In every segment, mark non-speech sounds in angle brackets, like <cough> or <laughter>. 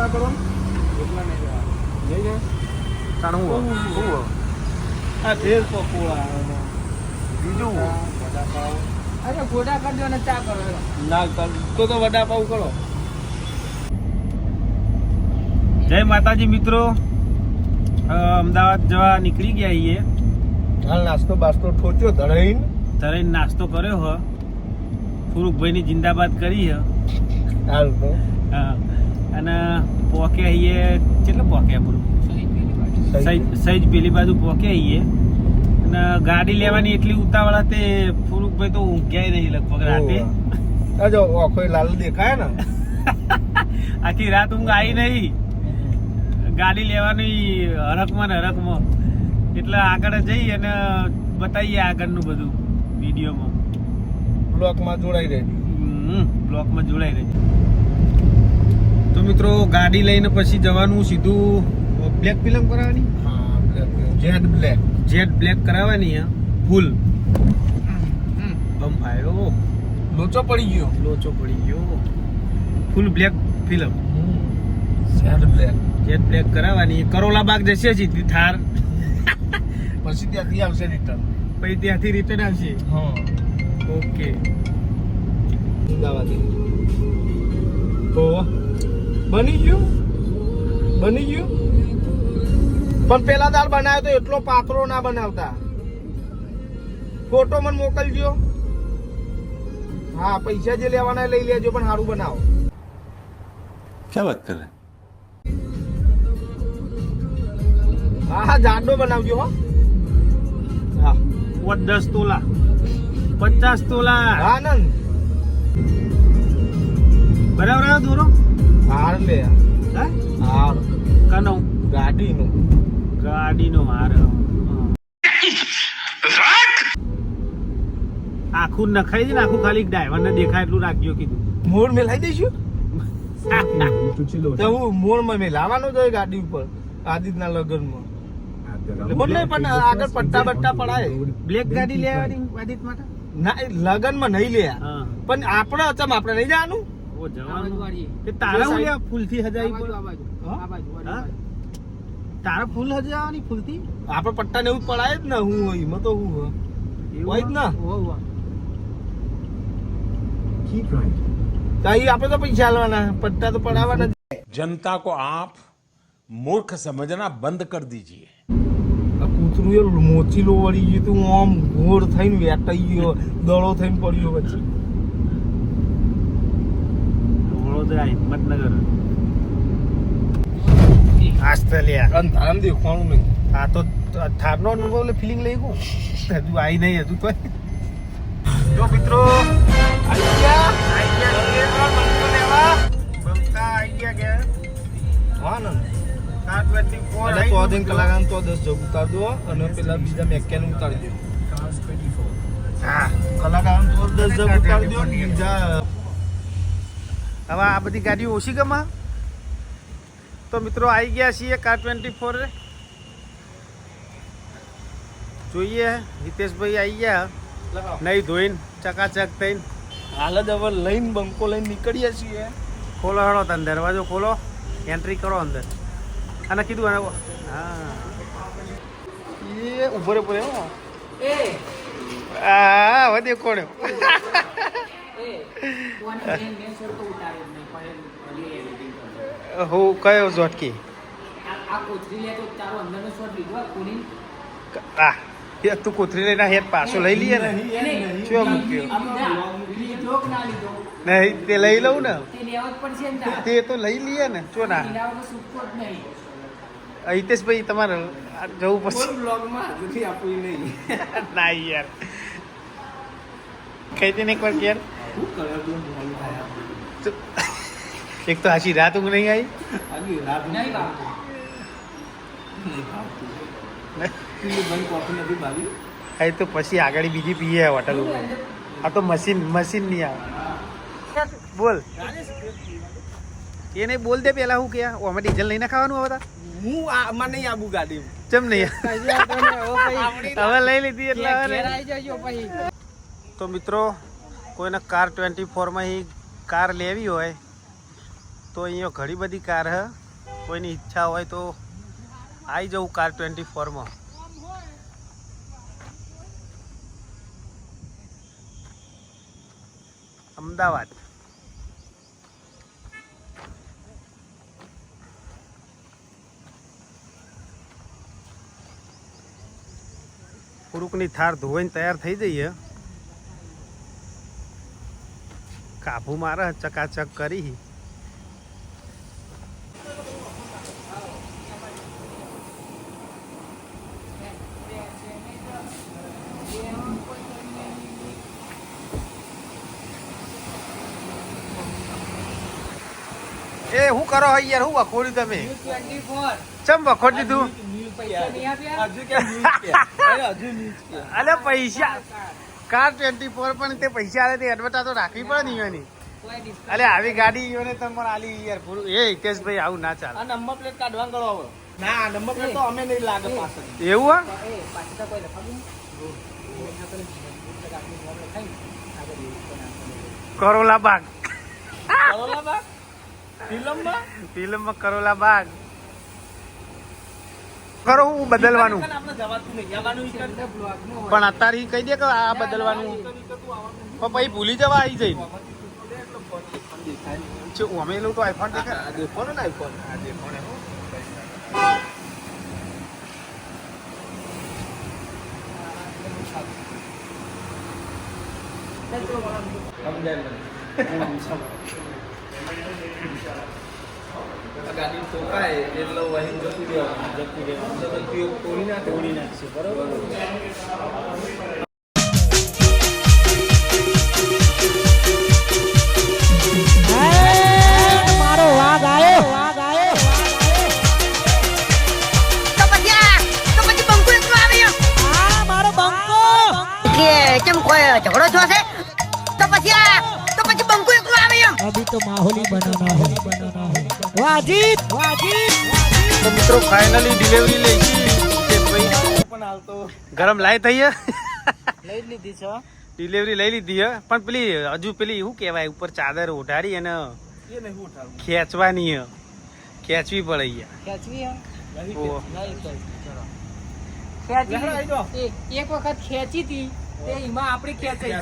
પકોડા કરો ને. નહીં જવા નહીં જાય તાણ હું હું આ ભેળ પકોડા બીજું વડાપાવ. અરે ગોડા કરજો અને ચા કરો ના તો તો વડાપાવ કરો. જય માતાજી મિત્રો. અમદાવાદ જવા નીકળી ગયા છીએ. હાલ નાસ્તો બાસ્તો ઠોચ્યો ધરાઈને તરે નાસ્તો કર્યો હ. ફુરુકભાઈની જિંદાબાદ કરી હ. હાલ તો. હા. અને પોકે આઈએ કેટલો પોકે આપણું સહેજ પેલી બાજુ પોકે આઈએ. અને ગાડી લેવાની એટલી ઉતાવળ તે ફુરુકભાઈ તો ઊંઘ્યાય નહીં લગભગ રાતે. જો ઓખો લાલ દેખાય ને. <laughs> આખી રાત ઊંઘ આવી નહીં. ગાડી લેવાની હરકમાં ને હરકમાં એટલે આગળ જઈ અને બતાવીએ આગળનું બધું વિડીયોમાં. બ્લોકમાં જોડાઈ રહે બ્લોકમાં જોડાઈ રહેજો. તો મિત્રો ગાડી લઈને પછી જવાનું સીધું બ્લેક ફિલ્મ કરાવવાની? હા બ્લેક જેટ બ્લેક કરાવવાની ફૂલ બમ આવ્યો લોચો પડી ગયો. લોચો પડી ગયો. Full black film jade black jet black કરાવવાની. કરોલા બાગ જશે સીધી થાર. પછી ત્યાંથી આવશે રિટર્ન પછી ત્યાંથી રિટર્ન આવશે. હા. ઓકે અમદાવાદ. તો બની ગયું? બની ગયું? પણ પેલા દાળ બનાવ્યો તો એટલો પાતળો ના બનાવતા. ફોટો મને મોકલજો. હા પૈસા જે લેવાના લઈ લેજો પણ સારું બનાવો. ક્યાં વાત કરે? હા હા જાડો બનાવજો હો. હા. દસ તોલા. પચાસ તોલા. આનંદ બરાબર આવ્યો દોરો. હાર લે. હા? હાર. કનો? ગાડીનું. ગાડીનો હાર આખું નખાઈ છે ને આખું ખાલી ડ્રાઈવર ને દેખાય એટલું રાખજો કીધું. મોડ મેલાઈ દઈશું? <laughs> તો હું મોડમાં મેલાવાનો જ ગાડી ઉપર આદિતના લગનમાં. પણ આગળ પટ્ટા બટ્ટા પડાય. બ્લેક ગાડી લેવાની આદિત માટે? ના એ લગનમાં નહીં લે હા. પણ આપણે અચમ આપણે નહીં જવાનું? ઓ પટ્ટા ને એવું પડાય જ ને હું હોય એમાં તો હું હોય. જ ના. જનતા કો આપ મૂર્ખ સમજના બંધ કર દીજીએ. કૂતરું એ મોચી મોચીલો વળી ગયું તું આમ ઘોર થઈને વેટાઈ ગયો દળો થઈને પડ્યો પછી વડોદરા હિંમતનગર. ઓસ્ટ્રેલિયા અંધારામ કોણ નહીં. આ તો થારનો અનુભવ એટલે ફિલિંગ લઈ ગયું. હજુ આવી નહીં હજુ તો. જો મિત્રો આવી ગયા આવી ગયા બંકો લેવા બંકા આવી ગયા કે હા ને સાત વાગથી તો દિન કલાકાર તો દસ જગ ઉતાર દો અને પેલા બીજા મેકેન ઉતારી દો હા. કલાકાર તો દસ જગ ઉતાર દો બીજા હવે આ બધી ગાડીઓ ઓછી ગમા? તો મિત્રો આવી ગયા છીએ કાર ટ્વેન્ટી ફોર જોઈએ હિતેશભાઈ આવી ગયા. નહીં ધોઈને ચકાચક થઈને. હાલ જ હવે લઈને બંકો લઈને નીકળીએ છીએ. ખોલો હળો તને દરવાજો ખોલો. એન્ટ્રી કરો અંદર. અને કીધું હા. એ ઊભો રે હો એ, આ વધે દેખોડ્યો હું કયો ઝોટકી આ- એ તું કોથરી લઈને હેત પાછો લઈ લઈએ ને ચો મૂક્યો? નહીં તે લઈ લઉં ને તે. તે લઈ લઈએ ને ચો ના. હિતેશભાઈ તમારે જવું પડશે બ્લોગમાં <laughs> ના યાર કહી દે ને એક વાર કે યાર તું એક તો આછી રાત ઊંઘ નહીં આવી રાત નહીં ભાઈ તો પછી આગળ બીજી પીએ હોટલ ઉપર આ તો મશીન મશીન નહીં આવે બોલ એને બોલ દે પેલા હું કે આમાં ડીઝલ નહીં ખાવાનું હવે હું આમાં નહીં આબુ ગાડી ચમ નહીં હવે લઈ લીધી એટલે હવે ઘેર નહીં. આવી જજો પછી તો મિત્રો કોઈને કાર ટ્વેન્ટી ફોરમાં કાર લેવી હોય, તો અહીંયા ઘણી બધી કાર હ. કોઈની ઈચ્છા હોય તો આવી જવું કાર ટ્વેન્ટી ફોરમાં. અમદાવાદ. પુરુકની થાર ધોઈને તૈયાર થઈ જઈએ. કાબુ મારે ચકાચક કરી. એ હું કરો યાર? હું વખોડ્યું તમે? ચમ વખોડ દીધું <laughs> અલે પૈસા કાર ટ્વેન્ટી ફોર પણ તે પૈસા આવે તે એડવર્ટાઈઝ તો રાખવી પડે ને એની અરે આવી ગાડી તમે પણ આલી યાર પૂરું. એ હિતેશભાઈ આવું ના ચાલે. આ નંબર પ્લેટ કાઢવા ગળો ના નંબર પ્લેટ તો અમે નહીં લાગે પાછળ. એવું હા કરોલા બાગ કરોલા બાગ ફિલ્મમાં? ફિલ્મમાં કરોલા બાગ કરો હું બદલવાનું. પણ અત્યારે કહી દે કે આ બદલવાનું. પણ પછી ભૂલી જવા આવી જઈ છે અમે લોકો તો આઈફોન દેખે ને આઈફોન. આ <laughs> ગાડી ટોકાય એટલે વહી જતું રહેવાનું જતું રહેવાનું તો ઉપયોગ તોડી નાખે તોડી નાખશે બરાબર? ઝઘડો થયો છે? તો પછી આ તો પછી બંકુ એકલું આવે એમ અભી તો માહોલી બના. વાજીત વાજીત તો મિત્રો ફાઇનલી ડિલિવરી લઈ ગઈ ભાઈ. પણ હાલ ગરમ લાઈ થઈ ગયા લઈ લીધી છે ડિલિવરી લઈ લીધી હે? પણ પેલી હજુ પેલી શું કહેવાય ઉપર ચાદર ઓઢાડી અને ખેંચવાની હે. ખેંચવી પડે યાર ખેંચવી હે? એક વખત ખેંચી હતી. એમાં આપણી ખેંચાઈ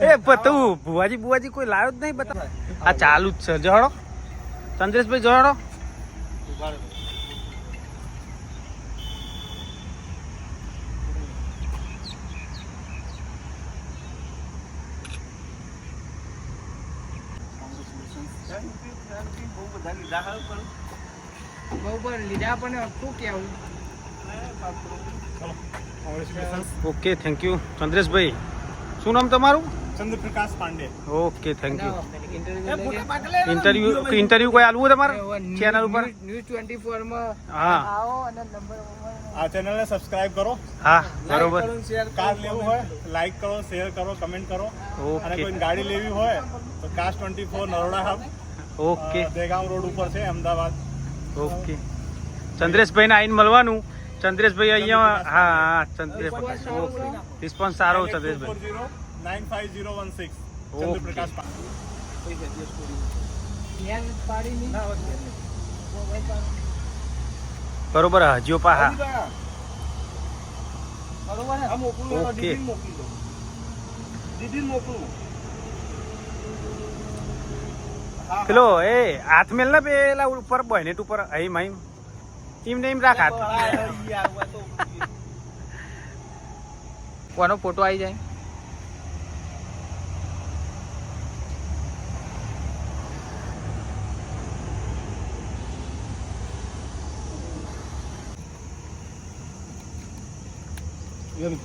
<laughs> એ તું ભુવાજી બુવાજી કોઈ લાવ્યો જ નહીં બતા આ ચાલુ જ છે. જહડો ચંદ્રેશભાઈ જોડો ઓકે થેન્ક યુ ચંદ્રેશભાઈ શું નામ તમારું? Chandraprakash Pandey. Okay thank you interview interview કોઈ આલવું તમારે? ચેનલ ઉપર? ન્યૂઝ ટ્વેન્ટી ફોરમાં હા. આવો અને નંબર આ ચેનલને સબસ્ક્રાઇબ કરો. હા બરોબર. કાર લેવું હોય લાઈક કરો શેર કરો કમેન્ટ કરો. અને કોઈ ગાડી લેવી હોય તો કાસ twenty four Naroda hub okay Dehgam road ઉપર છે અમદાવાદ. ઓકે ચંદ્રેશભાઈને આવીને મળવાનું. ચંદ્રેશભાઈ અહીંયા હા હા ચંદ્રેશ ઓકે રિસ્પોન્સ સારો Chandreshbhai. Nine five zero one six બરોબર હજીઓ પા હા બરોબર ને? આ મોકલું એનો ઓકે. પેલો એ હાથ મેલ ને પેલા ઉપર બહેનેટ ઉપર અહીં માઈ એમ ને એમ રાખ હાથ કોનો ફોટો આવી જાય અરે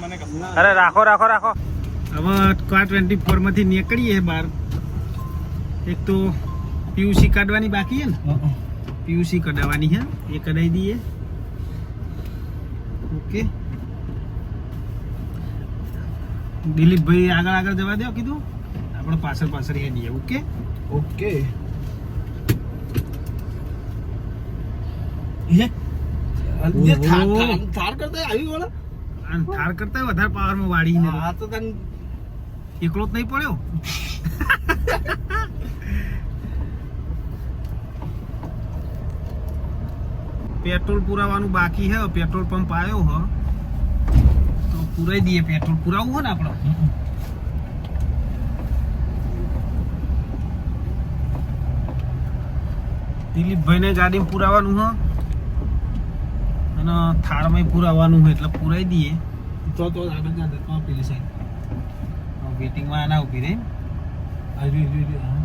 મને કશું અરે રાખો રાખો રાખો. હવે કાર ટ્વેન્ટી ફોરમાંથી નીકળીએ બહાર. એક તો પીયુસી કાઢવાની બાકી છે ને? પીયુસી કઢાવવાની છે. એ કઢાવી દઈએ. ઓકે. દિલીપભાઈ આગળ આગળ જવા દો કીધું. આપણે પાછળ પાછળ હેડીએ ઓકે? ઓકે હે ઓહો. થાર કરતા આવી વળે અને થાર કરતા વધારે પાવરમાં વાળીને. હા તો તને એકલો જ નહીં પડ્યો? પેટ્રોલ પુરાવાનું બાકી હે પેટ્રોલ પંપ આવ્યો હ. તો પુરાઈ દઈએ પેટ્રોલ પુરાવવું હોય ને આપણે દિલીપભાઈને ગાડીમાં પુરાવાનું હ. અને થાળમાં પુરાવાનું હોય એટલે પુરાઈ દઈએ. તો તો આગળ જા તો પેલી સાઈડ વેટિંગમાં ના ઊભી રહી. આવી આવી હા.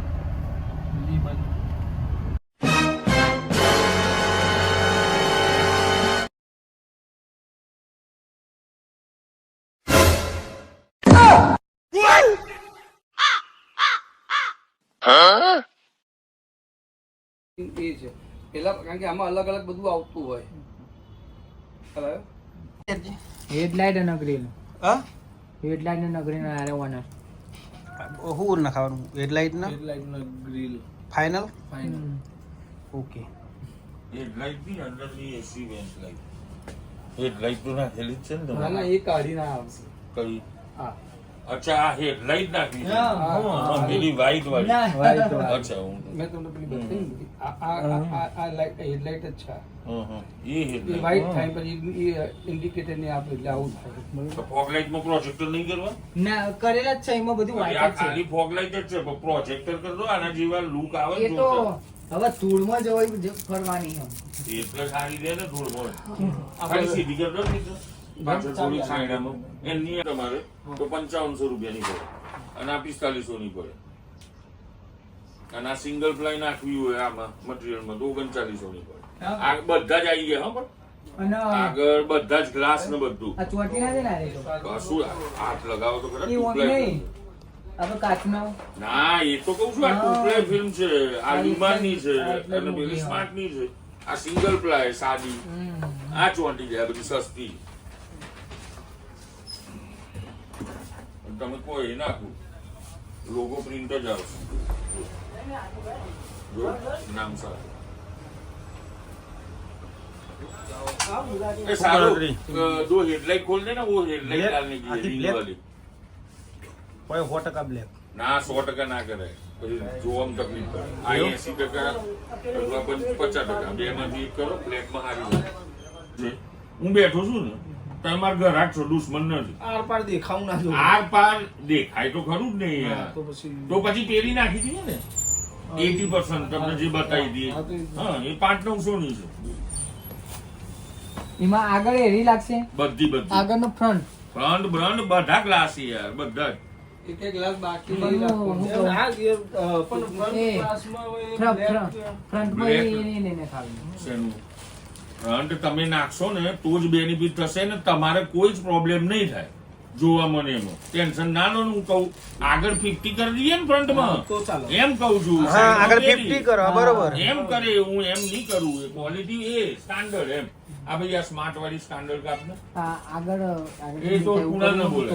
બીજી બાજુ. એ છે. પેલા કારણ કે આમાં અલગ અલગ બધું આવતું હોય? હેડલાઇટ અને ગ્રીલ હા હેડલાઇટ અને ગ્રીલ આરે ઓનર હું નાખવાનું હેડલાઇટ ના headlight grill final final okay હેડલાઇટની અંદરની એસી વેન્ટ લાઈટ હેડલાઇટ તો નાખેલી હેલિત છે ને ના ના એ કાઢી ના આવશે કઈ હા અચ્છા આ હેડલાઇટ નાખી છે હા. હા, પેલી વ્હાઈટ વાળી અચ્છા હું મેં તમને પેલી બતાવી હવે ધૂળમાં જવાય ફરવાની એટલે સારી રહે ને ધૂળમાં. સીધી કરી દો ને પાછળ થોડી સાઈડમાં એની તમારે તો પંચાવનસો રૂપિયાની પડે. અને આ પિસ્તાલીસો ની પડે. અને આ સિંગલ પ્લાય નાખવી હોય આમાં મટીરિયલમાં તો ઓગણચાલીસો ની પડે આ બધા જ આવી ગયા હા પણ. આગળ બધા જ ગ્લાસ ને બધું. શું ના ને હાથ લગાવો તો ખરા ના એ તો કઉ છું આ હા. ફિલ્મ છે. આ લુમાન વિમાનની છે અને પેલી movie, સ્માર્ટની છે. આ સિંગલ પ્લાય સાદી. આ ચોંટી જાય બધી સસ્તી. તમે કોઈ નાખું. લોગો પ્રિન્ટ જ આવશે. પચાસ ટકા. બે માંથી કરો બ્લેકમાં હારી હું બેઠો છું ને તમાર ઘર રાખશો દુશ્મન નથી આર પાર દેખાવું ના આર પાર દેખાય તો ખરું જ નહીં તો પછી તો પછી પેરી નાખી દઈએ ને? એટી પર્સન્ટ તમને જે બતાવી દઈએ. હા, એ- પાંચ નવસો ની છે. એમાં આગળ એરી લાગશે? બધી બધી. આગળનો ફ્રન્ટ ફ્રન્ટ બ્રન્ટ બધા ગ્લાસ યાર બધા એક એક ગ્લાસ બાકી પણ ફ્રન્ટ તમે નાખશો ને તો જ બેનિફિટ થશે ને તમારે કોઈ જ પ્રોબ્લેમ નહીં થાય. જોવા મને એમાં. ટેન્શન ના લો હું કહું આગળ ફિફ્ટી કરી દઈએ ને ફ્રન્ટમાં એમ કહું છું આગળ ફિફ્ટી કરો બરોબર. એમ કરે હું એમ નહીં કરું એ ક્વોલિટી એ સ્ટાન્ડર્ડ એમ. આ ભાઈ આ સ્માર્ટ વાળી સ્ટાન્ડર્ડ કાપ ને? આગળ આગળ એ તો કુણાલ ન બોલે.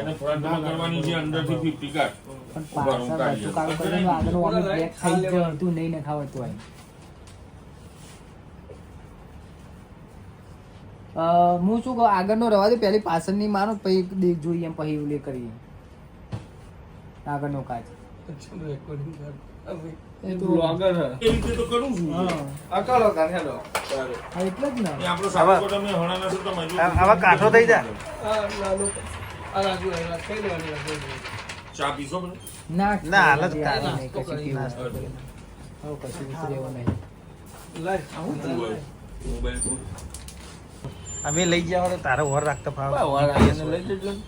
એને ફ્રન્ટમાં કરવાની છે અંદરથી ફિફ્ટી કાઢ પણ પાછળ કાઢી આગળનું ઓમે black થઈ જતું નહીં ને ખાવતું હોય. હું શું કહું આગળનો રવા દે પહેલી પાછળની માનો પછી દેખ જોઈએ એમ પછી ઓલી કરીએ આગળનો કાચ. ને. કાઠો થઈ જાય ચા પીશો ના ના, હાલ જ કશું નહીં. મોબાઈલ અમે લઈ ગયા હોય તો તારે વર રાખતા ફાવે. વર લઈ જજો ને.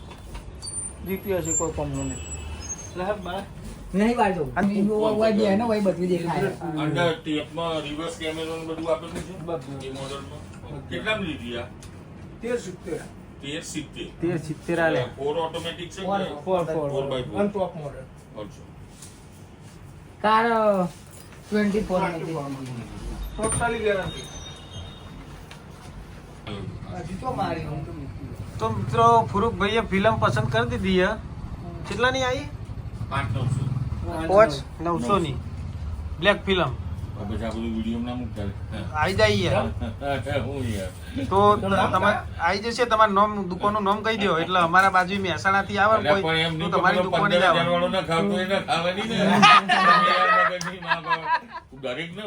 છે હશે કોઈ કોમનો નહીં લાય બાર નહીં બાજુ અને હોય બે ને ભાઈ બધું દેખાય. અંદર ટેપમાં રિવર્સ કેમેરો ને બધું આપેલું છે? એ મોડલમાં કેટલામાં લીધી આ? તેર સિત્તેર. તેર સિત્તેર. તેર સિત્તેર આલે. ફોર ઓટોમેટિક છે Four. કે four four Four by four. અને ટોપ મોડલ અચ્છા. Car twenty four totally guarantee તો મિત્રો ફુરુખભાઈએ ફિલ્મ પસંદ કરી દીધી હે કેટલાની આવી પાંચ નવસો. પાંચ નવસો ની બ્લેક ફિલ્મ. તો પછી આ બધું વીડિયો ના મૂકતા આવી જાય યાર. <laughs> હું યાર. તો તમારે આવી જશે તમારું નામ દુકાનનું નામ કહી દો એટલે અમારા બાજુ મહેસાણા થી આવે કોઈ તો તમારી દુકાને જ આવે. વાળો ના ખાવતો એ ના ખાવાની ને તમે યાર મગજની ના કરો. દરેક ને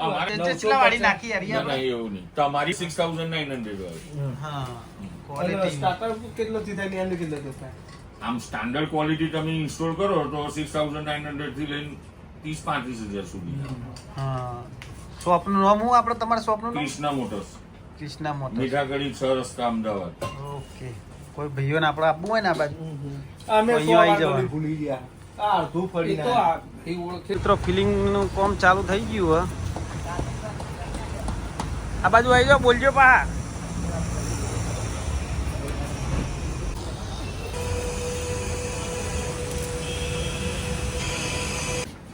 અમારે ચેચલા વાળી નાખી યાર ના, ના, એવું નહીં. તમારી સિક્સ થાઉઝન્ડ નાઇન હંડ્રેડ હોય હા ક્વોલિટી કેટલો થી થાય ને કેટલો થી થાય? આમ સ્ટાન્ડર્ડ ક્વોલિટી તમે ઇન્સ્ટોલ કરો તો સિક્સ થાઉઝન્ડ નાઇન હંડ્રેડથી લઈને ત્રીસ પાંત્રીસ હજાર સુધી. હા. શોપનું નામ હું આપણે તમારા શોપનું કૃષ્ણ મોટર્સ. કૃષ્ણા મોટર્સ. મીઠાગઢી છ રસ્તા અમદાવાદ. ઓકે. કોઈ ભાઈઓને આપણે આપવું હોય ને આ બાજુ? અમે આવી જવાનું. ભૂલી ગયા. આ અડધું ફરી એ તો આ એ ઓળખે. મિત્રો ફિલિંગનું કામ ચાલુ થઈ ગયું હે. આ બાજુ આવી જાઓ બોલજો પા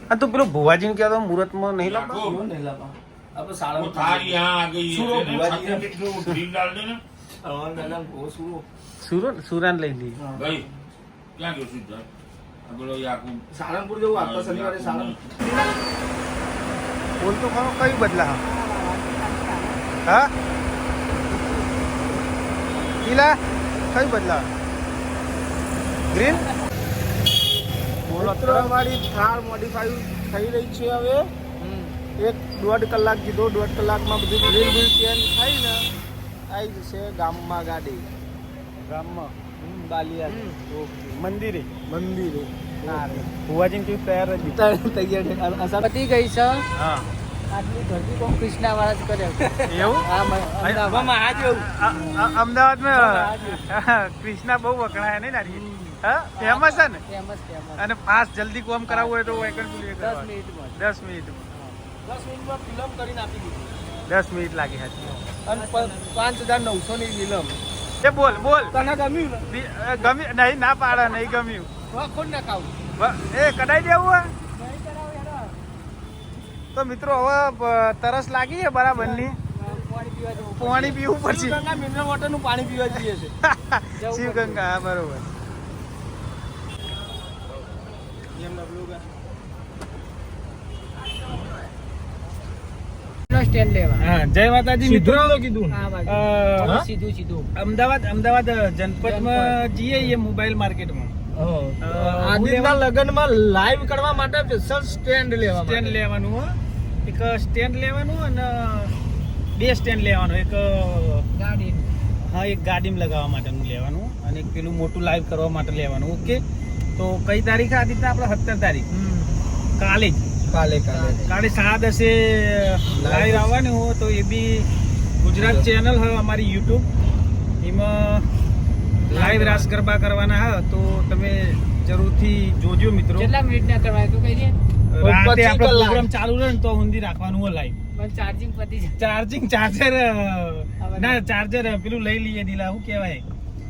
આ તું પેલો ભુવાજીને કહેતો મુહૂર્તમાં નહીં લાગતો રાખો. નહીં લાવવા. આપણે वो સાડા थार यहाँ आ गई सुनो, है ना, बुआ जी। छाती पे जो ढील डाल देना હા, ના, ના, બહુ સુરો. સુરન સુરાન લઈ લઈ भाई क्या जो सीधा अब बोलो याकूब સાળંગપુર જવું આવતા શનિવારે સાળંગપુર બોલ તો ખરો કયું બદલા હા પીલા કયું બદલા ગ્રીન બોલો વાળી થાર મોડિફાઈ થઈ રહી છે હવે. એક દોઢ કલાક કીધો દોઢ કલાકમાં બધું ગ્રીલ બિલ ચેન્જ થાય ને આવી જશે ગામમાં ગાડી. ગામમાં? બાલિયા મંદિરે? મંદિરે. ભુવાજીને કેવું તૈયાર જ તૈયાર પતી ગઈ છે. હા. અમદાવાદ. માં કૃષ્ણા બહુ વખણાય નહીં નારી હા ફેમસ છે ને? અને ફાસ્ટ જલ્દી કોમ કરાવવું હોય તો દસ મિનિટમાં. દસ મિનિટમાં. ફિલ્મ કરીને આપી દીધી. દસ મિનિટ લાગી હતી. અને પાંચ હજાર નવસો ની ફિલ્મ એ બોલ બોલ. તને ગમ્યું ગમ્યું? નહીં ના પાડે નહીં ગમ્યું. ખોટ ના ખાવું. એ કઢાઈ દેવું તો મિત્રો હવે તરસ લાગી છે બરાબરની પાણી પીવું પડશે મિનરલ વોટરનું પાણી પીવા જઈએ છે <laughs> શિવગંગા હા બરોબર. નો સ્ટેન્ડ લેવા. હા જય માતાજી મિત્રો. કીધું. સીધું સીધું. અમદાવાદ અમદાવાદ જનપદમાં જઈએ મોબાઈલ માર્કેટમાં આદિત્યના લગ્નમાં લાઈવ કરવા માટે સ્પેશિયલ સ્ટેન્ડ લેવા સ્ટેન્ડ લેવાનું હો? એક સ્ટેન્ડ લેવાનું અને બે સ્ટેન્ડ લેવાનું. એક ગાડી. હા એક ગાડીમાં લગાવવા માટેનું લેવાનું અને એક પેલું મોટું લાઈવ કરવા માટે લેવાનું. ઓકે? તો કઈ તારીખ આદિત્ય આપણે? સત્તર તારીખ. કાલે જ. કાલે કાલે. કાલે સાડા દસે લાઈવ આવવાની હોય તો એ બી ગુજરાત ચેનલ હોય અમારી યુટ્યુબ. એમાં લાઈવ રાસ ગરબા કરવાના હા તો તમે જરૂરથી જોજો મિત્રો. કેટલા મિનિટના કરવા તું કહી દે. રાતે પછી આપણો પ્રોગ્રામ ચાલુ રહે ને તો ઊંધી રાખવાનું હોય લાઈવ પણ ચાર્જિંગ પતી જાય. ચાર્જિંગ ચાર્જર ના ચાર્જર પેલું લઈ લઈએ દીલા શું કહેવાય?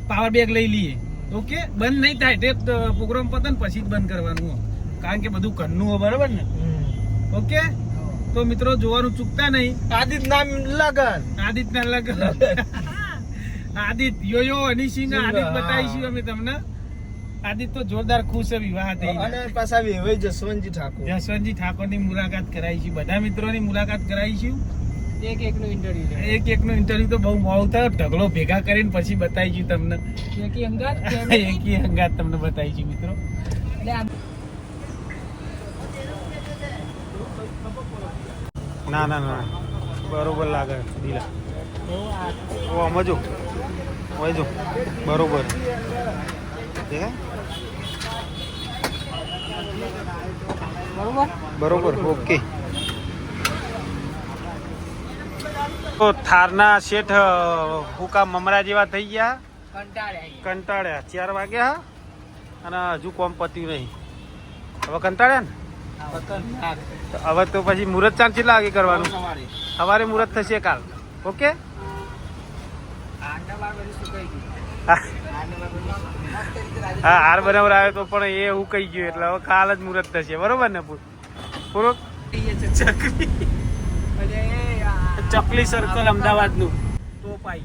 પાવર બેગ લઈ લઈએ. ઓકે? બંધ નહીં થાય. તે પ્રોગ્રામ પતે ને પછી જ બંધ કરવાનું હોય. કારણ કે બધું ઘરનું હોય બરાબર ને? ઓકે? તો મિત્રો જોવાનું ચૂકતા નહીં. <laughs> આદિત ના લગન. આદિત્યના લગન. આદિત યો યો અનિશિંગ સિંહ, આદિત. બતાવીશું અમે તમને. આદિત તો જોરદાર ખુશ છે વિવાહ થઈ. અને પાછા હવે જસવંતજી ઠાકોર. જસવંતજી ઠાકોરની મુલાકાત કરાવી છે. બધા મિત્રોની મુલાકાત કરાવીશું એક એક નું ઇન્ટરવ્યુ એક એક નો ઇન્ટરવ્યુ તો બહુ થાય. ઢગલો ભેગા કરીને પછી બતાવીશું તમને. એકી અંગાત <laughs> એકી અંગાત તમને બતાવી છું મિત્રો. ના ના ના. બરોબર લાગે દિલા. ઓ આમાં જો ઓય જો બરોબર. દેખાય? બરોબર? બરોબર ઓકે. તો થારના શેઠ હુકા મમરા જેવા થઈ ગયા? કંટાળ્યા ચાર વાગ્યા અને હજુ કોમ પત્યું નહીં. હવે કંટાળ્યા ને? તો હવે તો પછી મુહૂર્ત ચાર કેટલા વાગે કરવાનું? સવારે. મુહૂર્ત થશે કાલ. ઓકે? આંડા બાર બધું સુકાઈ ગયું? હા <laughs> હા હાર બરાબર આવ્યો તો પણ એ હું કહી ગયું એટલે હવે કાલ જ મુહૂર્ત થશે. બરોબર ને પૂરો? ચકલી. ચકલી સર્કલ અમદાવાદનું. તો પાઈ